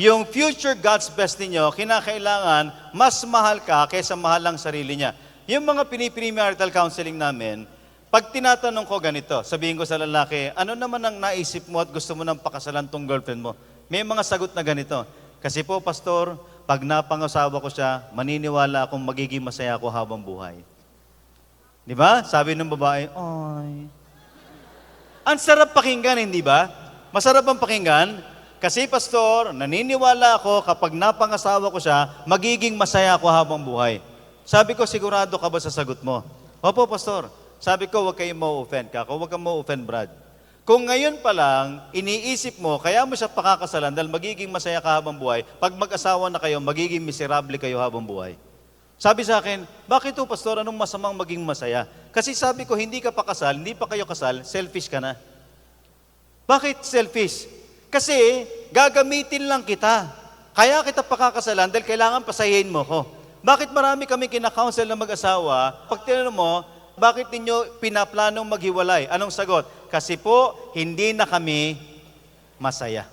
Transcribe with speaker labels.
Speaker 1: yung future God's best ninyo, kinakailangan mas mahal ka kaysa mahal ang sarili niya. Yung mga piniprimarital counseling namin, pag tinatanong ko ganito, sabihin ko sa lalaki, ano naman ang naisip mo at gusto mo nang pakasalan tong girlfriend mo? May mga sagot na ganito. Kasi po, pastor, pag napangasawa ko siya, maniniwala akong magiging masaya ako habang buhay. Di ba? Sabi ng babae, ay. Ang sarap pakinggan, hindi ba? Masarap ang pakinggan. Kasi pastor, naniniwala ako kapag napangasawa ko siya, magiging masaya ako habang buhay. Sabi ko, sigurado ka ba sa sagot mo? Opo, pastor. Sabi ko, huwag kayong ma-offend ka. Huwag kang ma-offend, Brad. Kung ngayon pa lang, iniisip mo, kaya mo siya pakakasalan dahil magiging masaya ka habang buhay, pag mag-asawa na kayo, magiging miserable kayo habang buhay. Sabi sa akin, bakit to pastor, anong masamang maging masaya? Kasi sabi ko, hindi ka pa kasal, hindi pa kayo kasal, selfish ka na. Bakit selfish? Kasi gagamitin lang kita. Kaya kita pakakasalan dahil kailangan pasayahin mo ko. Bakit marami kami kinakounsel na mag-asawa? Pag tinanong mo, bakit ninyo pinaplanong maghiwalay? Anong sagot? Kasi po, hindi na kami masaya.